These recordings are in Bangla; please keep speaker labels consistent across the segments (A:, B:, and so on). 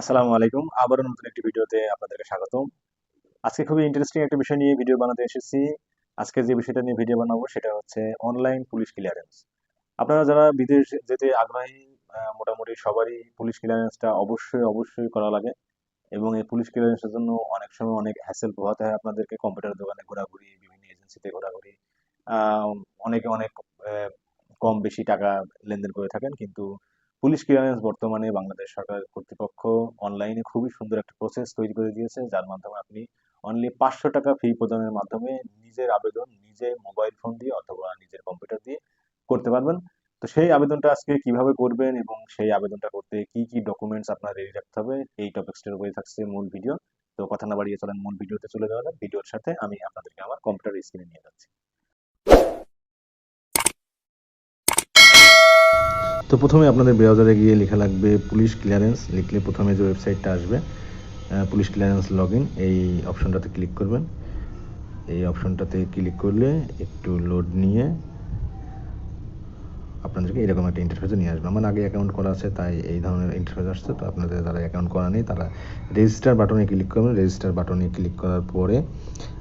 A: আসসালামু আলাইকুম। আবারও নতুন একটি ভিডিওতে আপনাদেরকে স্বাগতম। আজকে খুবই ইন্টারেস্টিং একটা বিষয় নিয়ে ভিডিও বানাতে এসেছি। আজকে যে বিষয়টা নিয়ে ভিডিও বানাবো সেটা হচ্ছে অনলাইন পুলিশ ক্লিয়ারেন্স আপনারা যারা বিদেশ যেতে আগ্রহী মোটামুটি সবারই পুলিশ ক্লিয়ারেন্সটা অবশ্যই অবশ্যই করা লাগে এবং এই পুলিশ ক্লিয়ারেন্সের জন্য অনেক সময় অনেক হ্যাসেল পোহাতে হয় আপনাদেরকে। কম্পিউটার দোকানে ঘোরাঘুরি, বিভিন্ন এজেন্সিতে ঘোরাঘুরি অনেকে অনেক কম বেশি টাকা লেনদেন করে থাকেন। কিন্তু পুলিশ ক্লিয়ারেন্স বর্তমানে বাংলাদেশ সরকার কর্তৃপক্ষ অনলাইনে খুবই সুন্দর একটা প্রসেস তৈরি করে দিয়েছে, যার মাধ্যমে আপনি অনলি পাঁচশো টাকা ফি প্রদানের মাধ্যমে নিজের আবেদন, নিজে মোবাইল ফোন দিয়ে অথবা নিজের কম্পিউটার দিয়ে করতে পারবেন। তো সেই আবেদনটা আজকে কীভাবে করবেন এবং সেই আবেদনটা করতে কি কি ডকুমেন্টস আপনার রেডি রাখতে হবে, এই টপিক্সটার উপরে থাকছে মূল ভিডিও তো কথা না বাড়িয়ে চলেন, মূল ভিডিওতে চলে যাওয়া ভিডিওর সাথে আমি আপনাদেরকে আমার কম্পিউটার স্ক্রিনে নিয়ে যাচ্ছি। তো প্রথমে আপনাদের ব্রাউজারে গিয়ে লেখা লাগবে পুলিশ ক্লিয়ারেন্স লিখলে প্রথমে যে ওয়েবসাইটটা আসবে পুলিশ ক্লিয়ারেন্স লগ এই অপশনটাতে ক্লিক করবেন। এই অপশনটাতে ক্লিক করলে একটু লোড নিয়ে আপনাদেরকে এরকম একটা ইন্টারফেসে নিয়ে আসবে। আমার আগে অ্যাকাউন্ট করা আছে, তাই এই ধরনের ইন্টারফেস আসছে, তো আপনাদের যারা অ্যাকাউন্ট করা নেই, তারা রেজিস্টার বাটনে ক্লিক করবেন রেজিস্টার বাটনে ক্লিক করার পরে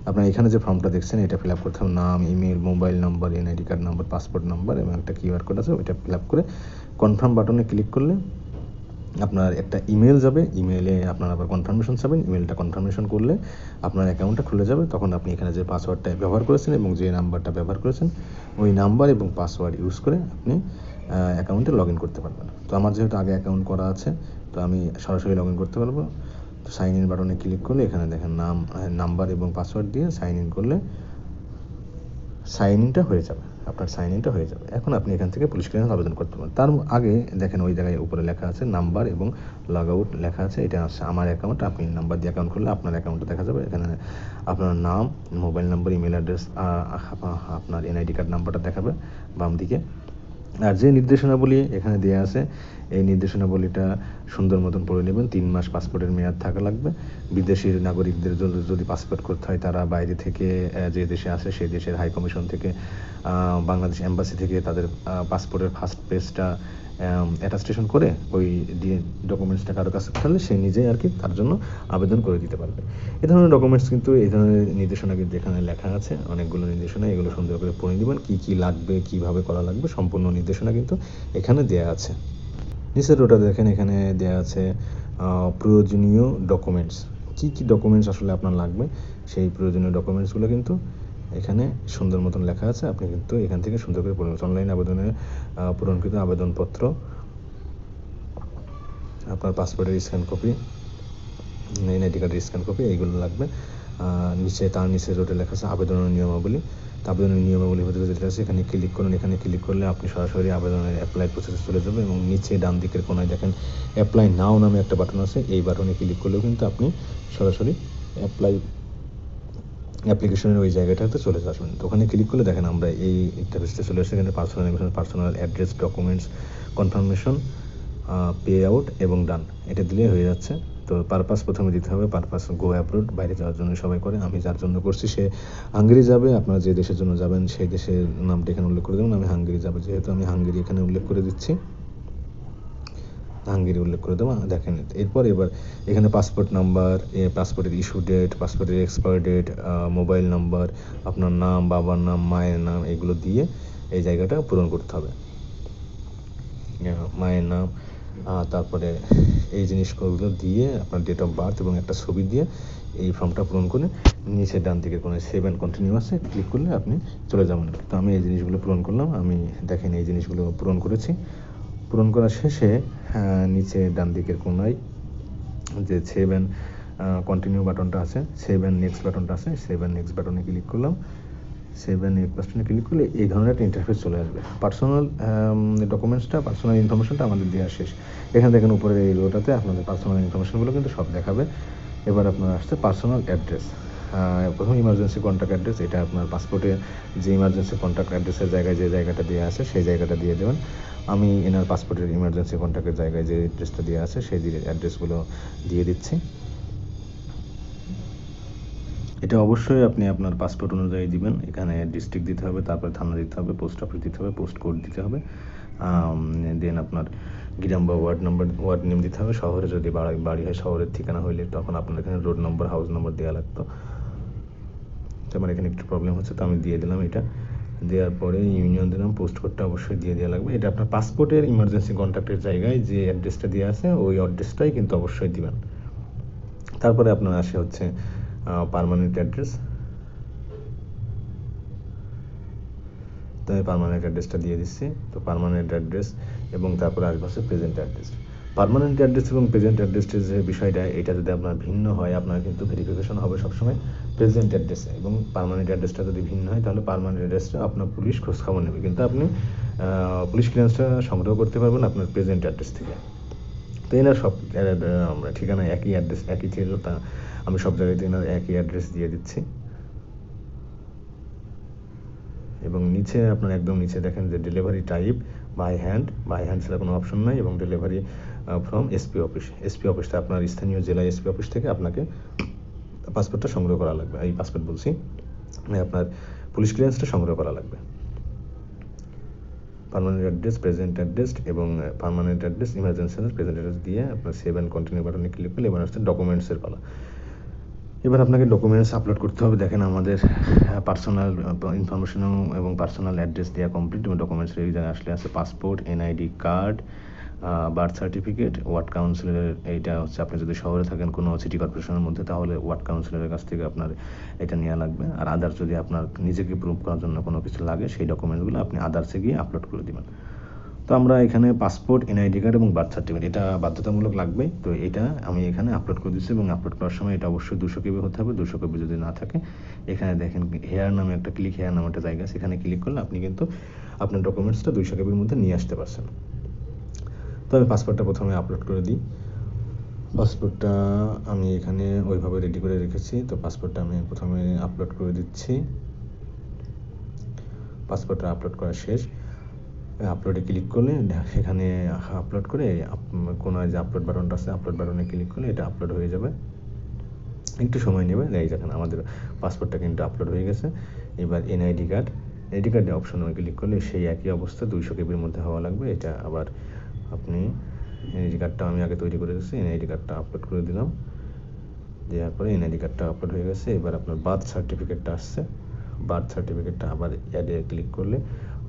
A: আপনারা এখানে যে ফর্মটা দেখছেন, এটা ফিল আপ করতে হবে। নাম email mobile number NID card number passport number এবং একটা কিউআর কোড আছে, ওইটা ফিল আপ করে কনফার্ম বাটনে ক্লিক করলে আপনার একটা ইমেল যাবে ইমেলে আপনার আবার কনফার্মেশন চাবেন ইমেলটা কনফার্মেশন করলে আপনার অ্যাকাউন্টটা খুলে যাবে। তখন আপনি এখানে যে পাসওয়ার্ডটা ব্যবহার করেছেন এবং যে নাম্বারটা ব্যবহার করেছেন, ওই নাম্বার এবং পাসওয়ার্ড ইউজ করে আপনি অ্যাকাউন্টে লগ ইন করতে পারবেন। তো আমার যেহেতু আগে অ্যাকাউন্ট করা আছে, তো আমি সরাসরি লগ ইন করতে পারব। তো সাইন ইন বাটনে ক্লিক করলে এখানে দেখেন নাম নাম্বার এবং পাসওয়ার্ড দিয়ে সাইন ইন করলে সাইন ইনটা হয়ে যাবে, আপনার সাইন ইনটা হয়ে যাবে। এখন আপনি এখান থেকে পুলিশ ক্লিয়ারেন্স আবেদন করতে পারেন। তার আগে দেখেন ওই জায়গায় উপরে লেখা আছে নাম্বার এবং লগ আউট লেখা আছে, এটা আছে আমার অ্যাকাউন্ট আপনি নাম্বার দিয়ে অ্যাকাউন্ট করলে আপনার অ্যাকাউন্টটা দেখা যাবে। এখানে আপনার নাম মোবাইল নাম্বার ইমেল অ্যাড্রেস আপনার এনআইডি কার্ড নাম্বারটা দেখাবে বাম দিকে আর যে নির্দেশনাবলী এখানে দেওয়া আছে, এই নির্দেশনাবলীটা সুন্দর মতন পড়ে নেবেন। তিন মাস পাসপোর্টের মেয়াদ থাকা লাগবে। বিদেশি নাগরিকদের জন্য যদি পাসপোর্ট করতে হয়, তারা বাইরে থেকে যে দেশে আসে সেই দেশের হাই কমিশন থেকে বাংলাদেশ এম্বাসি থেকে তাদের পাসপোর্টের ফার্স্ট পেজটা অ্যাটাস্টেশন করে ওই দিয়ে ডকুমেন্টসটা কারও কাছে পাঠালে সে নিজেই আর কি তার জন্য আবেদন করে দিতে পারবে। এ ধরনের ডকুমেন্টস কিন্তু এই ধরনের নির্দেশনা কিন্তু এখানে লেখা আছে। অনেকগুলো নির্দেশনা, এগুলো সুন্দর করে পড়ে নেবেন। কী কী লাগবে, কীভাবে করা লাগবে, সম্পূর্ণ নির্দেশনা কিন্তু এখানে দেয়া আছে। নিচের ওটা দেখেন, এখানে দেয়া আছে প্রয়োজনীয় ডকুমেন্টস কী কী ডকুমেন্টস আসলে আপনার লাগবে? সেই প্রয়োজনীয় ডকুমেন্টসগুলো কিন্তু এখানে সুন্দর মতন লেখা আছে। আপনি কিন্তু এখান থেকে সুন্দর করে পড়বেন অনলাইন আবেদনে আহ, পূরণকৃত আবেদনপত্র আপনার পাসপোর্টের স্ক্যান কপি এনআইডি কার্ডের স্ক্যান কপি এইগুলো লাগবে। নিচে তার নিচে রোডে লেখা আছে আবেদনের নিয়মাবলী। আবেদনের নিয়মাবলী হতে যেটা আছে এখানে ক্লিক করুন। এখানে ক্লিক করলে আপনি সরাসরি আবেদনের অ্যাপ্লাই প্রসেসে চলে যাবে এবং নিচে ডান দিকের কোনায় দেখেন অ্যাপ্লাই নাও নামে একটা বাটন আছে। এই বাটনে ক্লিক করলেও কিন্তু আপনি সরাসরি অ্যাপ্লাই অ্যাপ্লিকেশনের ওই জায়গাটাতে চলে আসবেন তো ওখানে ক্লিক করলে দেখেন আমরা এই ইন্টারফেসটা চলে আসছে এখানে personal personal address documents confirmation pay out এবং ডান এটা দিলে হয়ে যাচ্ছে। তো পারপাস প্রথমে দিতে হবে। পারপাস গো অ্যাপ্রুড বাইরে যাওয়ার জন্য সবাই করে। আমি যার জন্য করছি সে হাঙ্গেরি যাবে, আপনারা যে দেশের জন্য যাবেন সেই দেশের নামটা এখানে উল্লেখ করে দেবেন। আমি হাঙ্গেরি যাব। যেহেতু আমি হাঙ্গেরি এখানে উল্লেখ করে দিচ্ছি। হাঙ্গেরি উল্লেখ করে দেবো দেখেন এরপর এবার এখানে পাসপোর্ট নাম্বার পাসপোর্টের ইস্যু ডেট পাসপোর্টের এক্সপায়ার ডেট মোবাইল নাম্বার আপনার নাম, বাবার নাম, মায়ের নাম, এগুলো দিয়ে এই জায়গাটা পূরণ করতে হবে। মায়ের নাম তারপরে এই জিনিসগুলো দিয়ে আপনার ডেট অফ বার্থ এবং একটা ছবি দিয়ে এই ফর্মটা পূরণ করে নিচে ডান দিকে কোনো সেভ অ্যান্ড কন্টিনিউ আছে ক্লিক করলে আপনি চলে যাবেন। তো আমি এই জিনিসগুলো পূরণ করলাম, আমি দেখেন এই জিনিসগুলো পূরণ করেছি। পূরণ করা শেষে নিচে ডান দিকের কোনায় যে সেভ অ্যান্ড কন্টিনিউ বাটনটা আছে সেভ অ্যান্ড নেক্সট বাটনটা আছে সেভ অ্যান্ড নেক্সট বাটনে ক্লিক করলাম। সেভ অ্যান্ড নেক্সট বাটনে ক্লিক করলে এই ধরনের একটা ইন্টারফেস চলে আসবে। পার্সোনাল ডকুমেন্টসটা পার্সোনাল ইনফরমেশনটা আমাদের দেওয়া শেষ। এখানে দেখেন উপরে এই রোটাতে আপনাদের পার্সোনাল ইনফরমেশনগুলো কিন্তু সব দেখাবে। এবার আপনার আসছে পার্সোনাল অ্যাড্রেস প্রথম ইমার্জেন্সি কন্ট্যাক্ট অ্যাড্রেস এটা আপনার পাসপোর্টে যে ইমার্জেন্সি কন্ট্যাক্ট অ্যাড্রেসের জায়গায় যে জায়গাটা দেওয়া আছে, সেই জায়গাটা দিয়ে দেবেন। আমি এনার পাসপোর্টের ইমার্জেন্সি কন্ট্যাক্টের জায়গায় যে অ্যাড্রেসটা দেওয়া আছে, সেই অ্যাড্রেসগুলো দিয়ে দিচ্ছি। এটা অবশ্যই আপনি আপনার পাসপোর্ট অনুযায়ী দিবেন। এখানে ডিস্ট্রিক্ট দিতে হবে, তারপরে থানা দিতে হবে পোস্ট অফিস দিতে হবে পোস্ট কোড দিতে হবে। দেন আপনার গ্রাম বা ওয়ার্ড নম্বর ওয়ার্ড নেম দিতে হবে। শহরে যদি বাড়ি হয় শহরের ঠিকানা হইলে তখন আপনার এখানে রোড নম্বর হাউস নম্বর দেওয়া লাগতো। তো আমার এখানে একটু প্রবলেম হচ্ছে, তো আমি দিয়ে দিলাম এটা। দেওয়ার পরে ইউনিয়ন দিলাম পোস্ট কোডটা অবশ্যই দিয়ে দেওয়া লাগবে। এটা আপনার পাসপোর্টের ইমার্জেন্সি কন্ট্যাক্টের জায়গায় যে অ্যাড্রেসটা দেওয়া আছে, ওই অ্যাড্রেসটাই কিন্তু অবশ্যই দিবেন। তারপরে আপনার আসে হচ্ছে পারমানেন্ট অ্যাড্রেস তো আমি পারমানেন্ট অ্যাড্রেসটা দিয়ে দিচ্ছি। তো পারমানেন্ট অ্যাড্রেস এবং তারপরে আসবে হচ্ছে প্রেজেন্ট অ্যাড্রেস পারমানেন্ট অ্যাড্রেস এবং প্রেজেন্ট অ্যাড্রেসের যে বিষয়টা, এটা যদি আপনার ভিন্ন হয়, আপনার কিন্তু ভেরিফিকেশন হবে সবসময় প্রেজেন্ট অ্যাড্রেসে এবং পারমানেন্ট অ্যাড্রেসটা যদি ভিন্ন হয়, তাহলে পারমানেন্ট অ্যাড্রেসটা আপনার পুলিশ খোঁজখবর নেবে। কিন্তু আপনি পুলিশ ক্লিয়ারেন্সটা সংগ্রহ করতে পারবেন আপনার প্রেজেন্ট অ্যাড্রেস থেকে। তো এনার সব আমরা ঠিকানা একই অ্যাড্রেস একই ছিল, তা আমি সব জায়গাতে এনার একই অ্যাড্রেস দিয়ে দিচ্ছি। এবং নিচে, আপনার একদম নিচে দেখেন যে delivery type by hand by hand ছাড়া কোনো অপশন নাই এবং delivery from SP office SP অফিসটা আপনার স্থানীয় জেলা এসপি অফিস থেকে আপনাকে পাসপোর্টটা সংগ্রহ করা লাগবে। এই পাসপোর্ট বলছি মানে আপনার পুলিশ ক্লিয়ারেন্সটা সংগ্রহ করা লাগবে। পারমানেন্ট অ্যাড্রেস প্রেজেন্ট অ্যাড্রেস এবং permanent address emergency address present address দিয়ে আপনার সেভ অ্যান্ড কন্টিনিউ বাটনে ক্লিক করলে এবার হচ্ছে ডকুমেন্টসের পালা। এবার আপনাকে ডকুমেন্টস আপলোড করতে হবে। দেখেন আমাদের পার্সোনাল ইনফরমেশন এবং পার্সোনাল অ্যাড্রেস দেওয়া কমপ্লিট ডকুমেন্টস জায়গায় আসলে আছে passport NID card birth certificate ward কাউন্সিলরের এইটা হচ্ছে আপনি যদি শহরে থাকেন কোনো সিটি কর্পোরেশনের মধ্যে, তাহলে ওয়ার্ড কাউন্সিলরের কাছ থেকে আপনার এটা নেওয়া লাগবে। আর আদার্স যদি আপনার নিজেকে প্রুভ করার জন্য কোনো কিছু লাগে, সেই ডকুমেন্টসগুলো আপনি আদার্সে গিয়ে আপলোড করে দেবেন। তো আমরা এখানে পাসপোর্ট এনআইডি কার্ড এবং বার্থ সার্টিফিকেট এটা বাধ্যতামূলক লাগবে। তো এটা আমি এখানে আপলোড করে দিচ্ছি এবং আপলোড করার সময় এটা অবশ্যই দুশো কেবি হতে হবে। দুশো কেবি যদি না থাকে, এখানে দেখেন হেয়ার নামে একটা ক্লিক হেয়ার নামে একটা জায়গা সেখানে ক্লিক করলে আপনি কিন্তু আপনার ডকুমেন্টসটা দুইশো কেবির মধ্যে নিয়ে আসতে পারছেন। তো আমি পাসপোর্টটা প্রথমে আপলোড করে দিই। পাসপোর্টটা আমি এখানে ওইভাবে রেডি করে রেখেছি, তো পাসপোর্টটা আমি প্রথমে আপলোড করে দিচ্ছি। পাসপোর্টটা আপলোড করা শেষ। আপলোডে ক্লিক করলে, সেখানে আপলোড করে কোনো যে আপলোড বাটনটা আছে আপলোড বাটনে ক্লিক করলে এটা আপলোড হয়ে যাবে। একটু সময় নেবে, এই দেখেন আমাদের পাসপোর্টটা কিন্তু আপলোড হয়ে গেছে। এবার এনআইডি কার্ড আইডি কার্ডে অপশনে ক্লিক করলে সেই একই অবস্থা দুইশো কেবির মধ্যে হওয়া লাগবে, এটা আবার আপনি এনআইডি কার্ডটা আমি আগে তৈরি করে রেখেছি এনআইডি কার্ডটা আপলোড করে দিলাম। দেওয়ার পরে এনআইডি কার্ডটা আপলোড হয়ে গেছে, এবার আপনার বার্থ সার্টিফিকেটটা আসছে। বার্থ সার্টিফিকেটটা আবার অ্যাডে ক্লিক করলে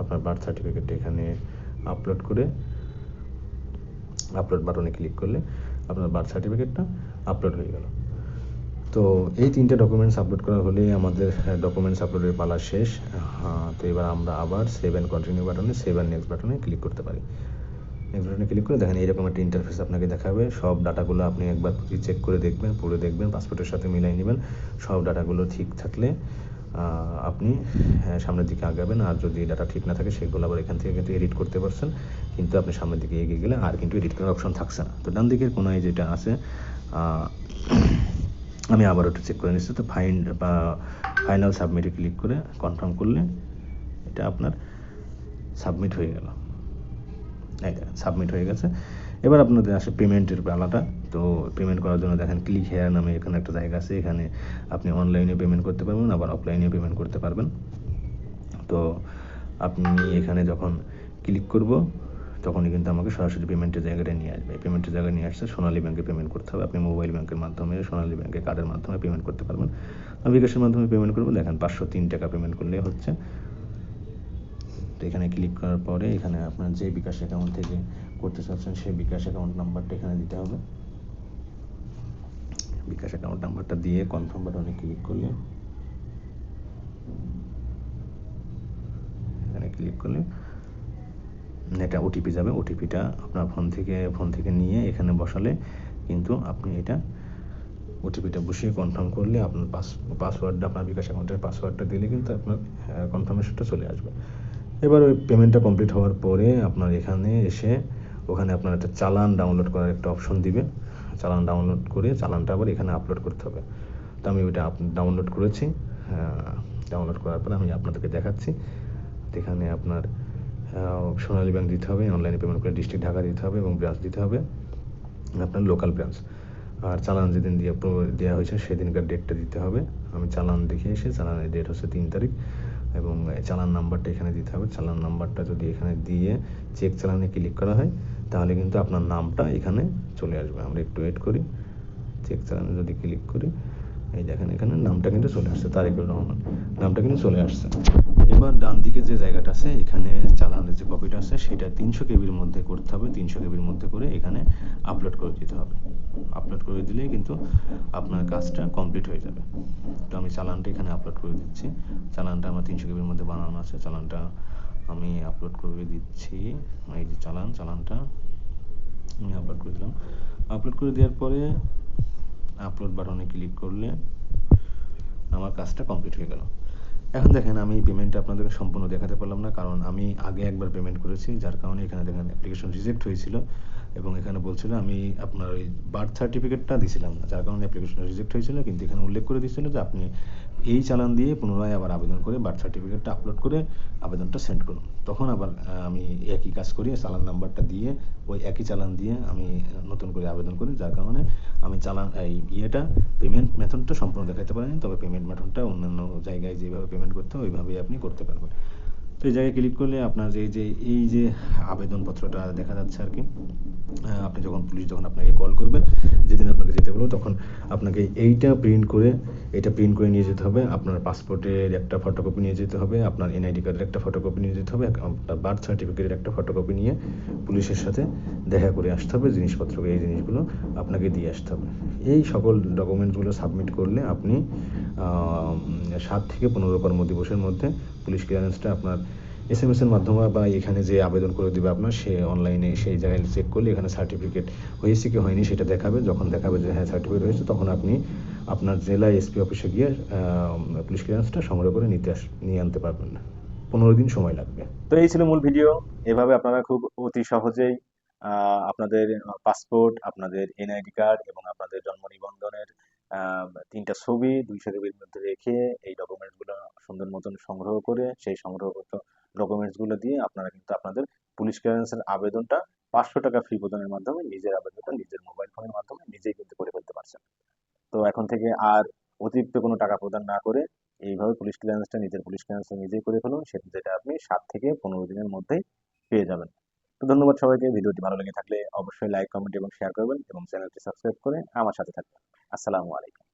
A: আপনার বার্থ সার্টিফিকেটটা এখানে আপলোড করে আপলোড বাটনে ক্লিক করলে আপনার বার্থ সার্টিফিকেটটা আপলোড হয়ে গেল। তো এই তিনটে ডকুমেন্টস আপলোড করা হলে আমাদের ডকুমেন্টস আপলোডের পালা শেষ। তো এবার আমরা আবার সেভ অ্যান্ড কন্টিনিউ বাটনে সেভ অ্যান্ড নেক্সট বাটনে ক্লিক করতে পারি। বাটনে ক্লিক করে দেখেন এইরকম একটা ইন্টারফেস আপনাকে দেখাবে। সব ডাটাগুলো আপনি একবার চেক করে দেখবেন পড়ে দেখবেন পাসপোর্টের সাথে মিলাই নেবেন। সব ডাটাগুলো ঠিক থাকলে আপনি হ্যাঁ, সামনের দিকে আগাবেন। আর যদি ডাটা ঠিক না থাকে সেগুলো আবার এখান থেকে কিন্তু এডিট করতে পারছেন। কিন্তু আপনি সামনের দিকে এগিয়ে গেলে আর কিন্তু এডিট করার অপশন থাকছে না। তো ডান দিকের কোনায় যেটা আছে আমি আবার একটু চেক করে নিচ্ছি। তো ফাইন বা ফাইনাল সাবমিটে ক্লিক করে কনফার্ম করলে এটা আপনার সাবমিট হয়ে গেল। সাবমিট হয়ে গেছে। এবার আপনাদের আসে পেমেন্টের বেলাটা। তো পেমেন্ট করার জন্য দেখেন ক্লিক হেয়ার নামে এখানে একটা জায়গা আছে। এখানে আপনি অনলাইনে পেমেন্ট করতে পারবেন, আবার অফলাইনে পেমেন্ট করতে পারবেন। তো আপনি এখানে যখন ক্লিক করব, তখনই কিন্তু আমাকে সরাসরি পেমেন্টের জায়গাটা নিয়ে আসবে। পেমেন্টের জায়গায় নিয়ে আসছে সোনালী ব্যাংকে পেমেন্ট করতে হবে। আপনি মোবাইল ব্যাংকের মাধ্যমে, সোনালী ব্যাংকের কার্ডের মাধ্যমে পেমেন্ট করতে পারবেন। আমি বিকাশের মাধ্যমে পেমেন্ট করব। দেখেন পাঁচশো তিন টাকা পেমেন্ট করলে হচ্ছে। তো এখানে ক্লিক করার পরে এখানে আপনার যে বিকাশ অ্যাকাউন্ট থেকে করতে চাচ্ছেন, সেই বিকাশ অ্যাকাউন্ট নাম্বারটা এখানে দিতে হবে। বিকাশ অ্যাকাউন্ট নাম্বারটা দিয়ে কনফার্ম বাটনে ক্লিক করলে, এখানে ক্লিক করলে এটা ওটিপি যাবে। ওটিপিটা আপনার ফোন থেকে ফোন থেকে নিয়ে এখানে বসালে কিন্তু আপনি এটা ওটিপিটা বসিয়ে কনফার্ম করলে আপনার পাস পাসওয়ার্ডটা আপনার বিকাশ অ্যাকাউন্টের পাসওয়ার্ডটা দিলে কিন্তু আপনার কনফার্মেশনটা চলে আসবে। এবার ওই পেমেন্টটা কমপ্লিট হওয়ার পরে আপনার এখানে এসে ওখানে আপনার একটা চালান ডাউনলোড করার একটা অপশন দিবে। চালান ডাউনলোড করে চালানটা আবার এখানে আপলোড করতে হবে। তো আমি ওইটা ডাউনলোড করেছি। ডাউনলোড করার পরে আমি আপনাদেরকে দেখাচ্ছি। এখানে আপনার সোনালী ব্যাংক দিতে হবে অনলাইনে পেমেন্ট করে ডিস্ট্রিক্ট ঢাকা দিতে হবে এবং ব্রাঞ্চ দিতে হবে। আপনার লোকাল ব্রাঞ্চ আর চালান যেদিন দিয়ে দেওয়া হয়েছে সেদিনকার ডেটটা দিতে হবে। আমি চালান দেখে এসে, চালানের ডেট হচ্ছে তিন তারিখ। এবং চালান নাম্বারটা এখানে দিতে হবে। চালান নাম্বারটা যদি এখানে দিয়ে চেক চালানে ক্লিক করা হয়, তাহলে কিন্তু আপনার নামটা এখানে চলে আসবে। আমরা একটু ওয়েট করি। চেক চালানে যদি ক্লিক করি এই দেখেন, এখানে নামটা কিন্তু চলে আসছে তারেকুর রহমান। নামটা কিন্তু চলে আসছে। এবার ডান দিকে যে জায়গাটা আছে, এখানে চালানের যে কপিটা আছে, সেটা তিনশো কেবির মধ্যে করতে হবে, তিনশো কেবির মধ্যে করে এখানে আপলোড করে দিতে হবে। আপলোড করে দিলেই কিন্তু আপনার কাজটা কমপ্লিট হয়ে যাবে। তো আমি চালানটা এখানে আপলোড করে দিচ্ছি। চালানটা আমার তিনশো কেবির মধ্যে বানানো আছে। চালানটা আমি আপলোড করে দিচ্ছি। এই যে চালান, চালানটা আমি আপলোড করে দিলাম। আপলোড করে দেওয়ার পরে আপলোড বাটনে ক্লিক করলে আমার কাজটা কমপ্লিট হয়ে গেল। এখন দেখেন, আমি পেমেন্টটা আপনাদেরকে সম্পূর্ণ দেখাতে পারলাম না, কারণ আমি আগে একবার পেমেন্ট করেছি, যার কারণে এখানে দেখেন অ্যাপ্লিকেশন রিজেক্ট হয়েছিল এবং এখানে বলছিল আমি আপনার ওই বার্থ সার্টিফিকেটটা দিছিলাম না, যার কারণে অ্যাপ্লিকেশন রিজেক্ট হয়েছিল, কিন্তু এখানে উল্লেখ করে দিয়েছিল যে আপনি এই চালান দিয়ে পুনরায় আবার আবেদন করে বার্থ সার্টিফিকেটটা আপলোড করে আবেদনটা সেন্ড করুন। তখন আবার আমি একই কাজ করি চালান নাম্বারটা দিয়ে ওই একই চালান দিয়ে আমি নতুন করে আবেদন করি, যার কারণে আমি চালান, এই ইয়েটা পেমেন্ট মেথডটা সম্পূর্ণ দেখাতে পারিনি, তবে পেমেন্ট মেথডটা অন্যান্য জায়গায় যেভাবে পেমেন্ট করতে হয়, ওইভাবেই আপনি করতে পারবেন। তো এই জায়গায় ক্লিক করলে আপনার যে যে, এই যে আবেদনপত্রটা দেখা যাচ্ছে আর কি আপনি যখন পুলিশ যখন আপনাকে কল করবে যেদিন আপনাকে যেতে বলব, তখন আপনাকে এইটা প্রিন্ট করে, এটা প্রিন্ট করে নিয়ে যেতে হবে। আপনার পাসপোর্টের একটা ফটোকপি নিয়ে যেতে হবে, আপনার এনআইডি কার্ডের একটা ফটোকপি নিয়ে যেতে হবে, আপনার বার্থ সার্টিফিকেটের একটা ফটোকপি নিয়ে পুলিশের সাথে দেখা করে আসতে হবে জিনিসপত্র এই জিনিসগুলো আপনাকে দিয়ে আসতে হবে। এই সকল ডকুমেন্টসগুলো সাবমিট করলে আপনি সাত থেকে পনেরো কর্মদিবসের মধ্যে পুলিশ ক্লিয়ারেন্সটা আপনার এস এম এস এর মাধ্যমে বা এখানে যে আবেদন করে দিবে আপনার, সে অনলাইনে সেই জায়গায় চেক করলে এখানে সার্টিফিকেট হয়েছে কি হয়নি সেটা দেখাবে। যখন দেখাবে যে হ্যাঁ সার্টিফিকেট হয়েছে, তখন আপনি আপনার জেলা এসপি অফিসে গিয়ে পুলিশ ক্লিয়ারেন্সটা সংগ্রহ করে নিতে আস, নিয়ে আনতে পারবেন না। পনেরো দিন সময় লাগবে।
B: তো এই ছিল মূল ভিডিও এভাবে আপনারা খুব অতি সহজেই আপনাদের পাসপোর্ট আপনাদের এনআইডি কার্ড এবং আপনাদের জন্ম নিবন্ধনের তিনটা ছবি দুইশো ছবির মধ্যে রেখে এই ডকুমেন্টসগুলো সুন্দর মতন সংগ্রহ করে সেই সংগ্রহগত ডকুমেন্টসগুলো দিয়ে আপনারা কিন্তু আপনাদের পুলিশ ক্লিয়ারেন্সের আবেদনটা পাঁচশো টাকা ফি প্রদানের মাধ্যমে নিজের আবেদনটা নিজের মোবাইল ফোনের মাধ্যমে নিজেই কিন্তু করে ফেলতে পারছেন। তো এখন থেকে আর অতিরিক্ত কোনো টাকা প্রদান না করে এইভাবে পুলিশ ক্লিয়ারেন্সটা নিজের পুলিশ ক্লিয়ারেন্স নিজেই করে ফেলুন, সেটা আপনি সাত থেকে পনেরো দিনের মধ্যেই পেয়ে যাবেন। তো ধন্যবাদ সবাইকে। ভিডিওটি ভালো লেগে থাকলে অবশ্যই লাইক কমেন্ট এবং শেয়ার করবেন এবং চ্যানেলটি সাবস্ক্রাইব করে আমার সাথে থাকবেন। আসসালামু আলাইকুম।